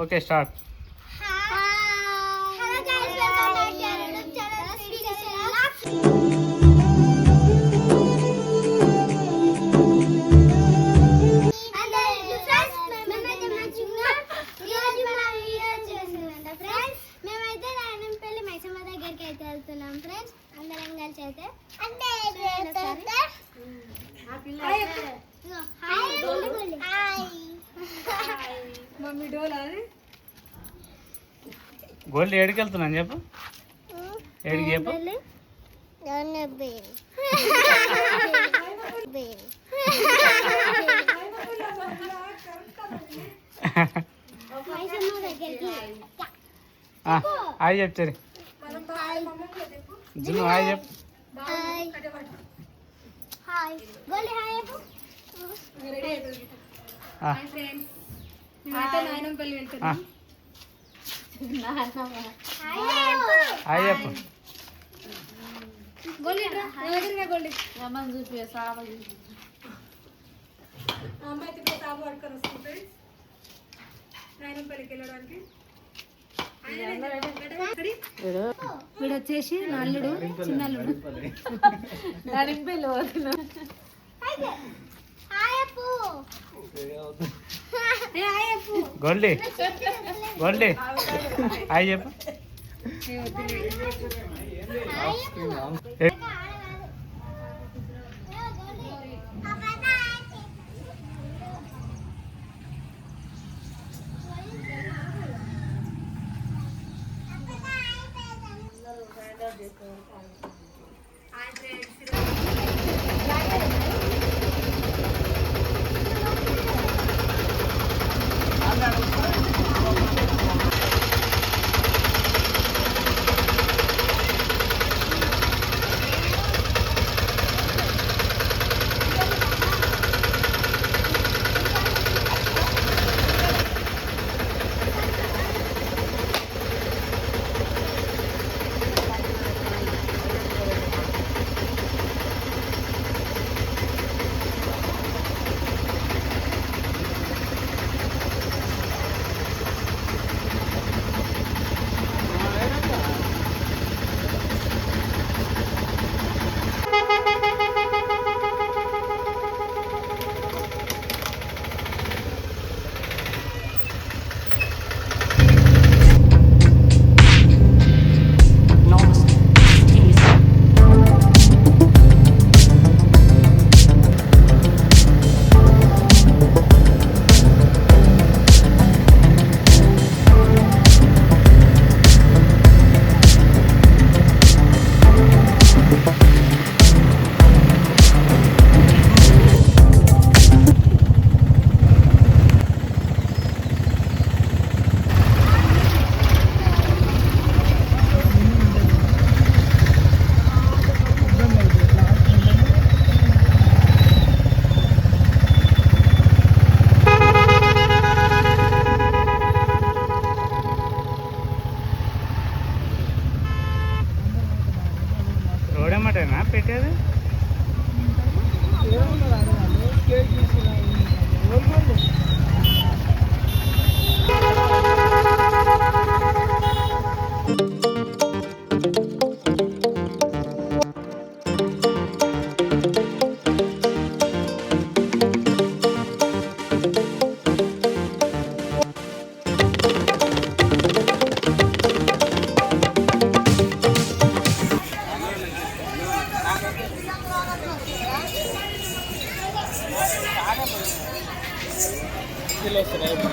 Okay start. వెళ్తున్నాం friends అందరం కలిసి అయితే అంటే హాయ్ మమ్మీ డోలా అది? గోల్డ్ ఏడికి వెళ్తున్నాను చెప్పు. ఏడికి చెప్పు. హాయ్ చెప్పు సరే జున్ను హాయ్ చెప్పు. హాయ్. హాయ్. నాయనంపల్లికి వెళ్ళడానికి. వీడు వచ్చేసి నా అల్లుడు చిన్న అల్లుడు హాయ్ అప్పు ఏ హాయ్ అప్పు గోల్డీ గోల్డీ హాయ్ చెప్పు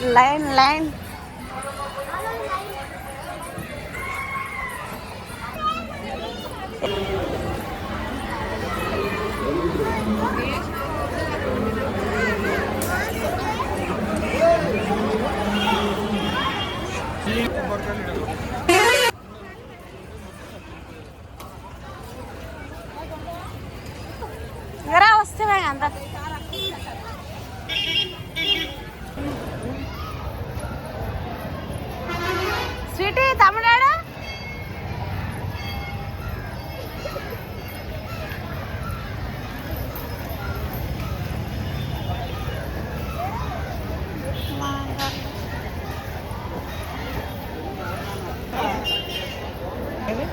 lên lên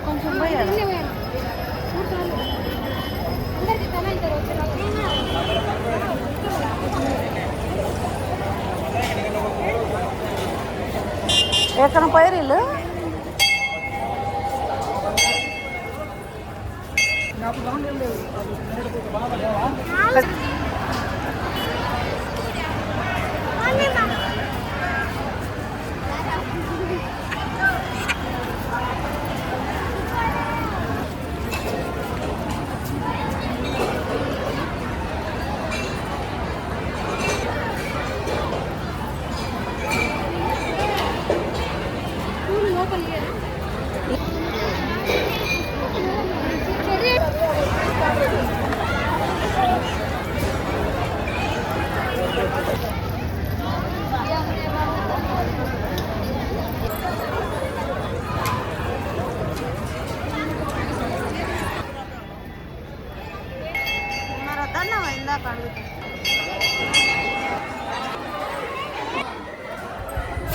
కొంచెం ఎక్కడ పోయారు వీళ్ళు నాకు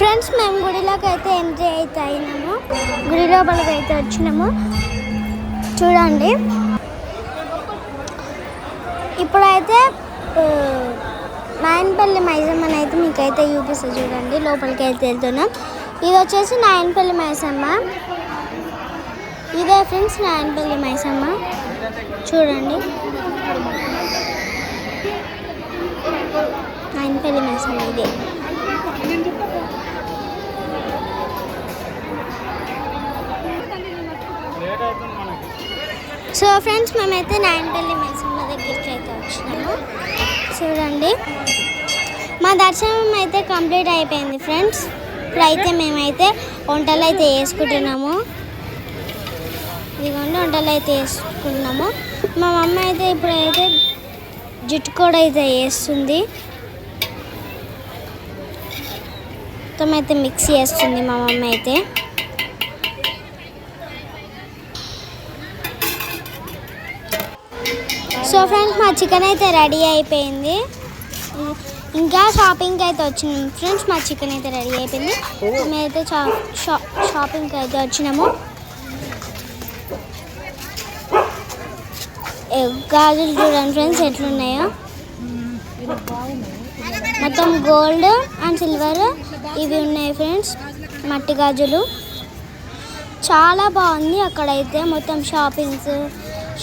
ఫ్రెండ్స్ మేము గుడిలోకి అయితే ఎంట్రీ అయితే అయినాము. గుడి లోపలికి అయితే వచ్చినాము. చూడండి. ఇప్పుడైతే నాయనపల్లి మైజమ్మ అని అయితే మీకైతే చూపిస్తా చూడండి. లోపలికి అయితే వెళ్తున్నాం. ఇది వచ్చేసి నాయనపల్లి మైసమ్మ. ఇదే ఫ్రెండ్స్ నాయనపల్లి మైసమ్మ. చూడండి. నాయనపల్లి మైసమ్మ ఇదే. సో ఫ్రెండ్స్ మేమైతే నాయనపల్లి మైసమ్మ దగ్గరికి అయితే వచ్చినాము. చూడండి. మా దర్శనం అయితే కంప్లీట్ అయిపోయింది ఫ్రెండ్స్ ఇప్పుడైతే మేమైతే వంటలు అయితే వేసుకుంటున్నాము ఇదిగోండి వంటలు అయితే వేసుకుంటున్నాము మా మమ్మ అయితే ఇప్పుడైతే జుట్టు కూడా అయితే వేస్తుంది. మొత్తం అయితే మిక్స్ చేస్తుంది మా మమ్మ అయితే. సో ఫ్రెండ్స్ మా చికెన్ అయితే రెడీ అయిపోయింది. ఇంకా షాపింగ్కి అయితే వచ్చినాము ఫ్రెండ్స్ మా చికెన్ అయితే రెడీ అయిపోయింది. మేమైతే షా షా- షాపింగ్కి అయితే వచ్చినాము. ఏ, గాజులు చూడండి ఫ్రెండ్స్ ఎట్లున్నాయో. మొత్తం గోల్డ్ అండ్ సిల్వర్ ఇవి ఉన్నాయి ఫ్రెండ్స్ మట్టి గాజులు. చాలా బాగుంది అక్కడైతే మొత్తం షాపింగ్స్.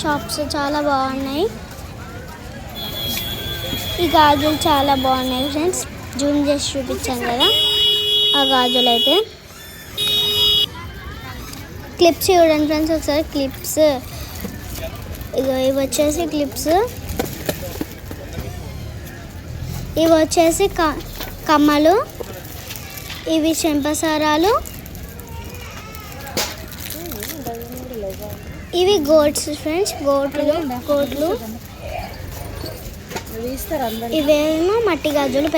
షాప్స్ చాలా బాగున్నాయి. ఈ గాజులు చాలా బాగున్నాయి ఫ్రెండ్స్. జూమ్ చేసి చూపించాను కదా. ఆ గాజులు అయితే క్లిప్స్ చూడండి ఫ్రెండ్స్ ఒకసారి. క్లిప్స్. ఇగో ఇవి వచ్చేసి క్లిప్స్. ఇవి వచ్చేసి క కమ్మలు. ఇవి చెంపసారాలు. ఇవి గోట్స్ ఫ్రెండ్స్ గోట్లు గోట్లు ఇవేమో మట్టి గాజులు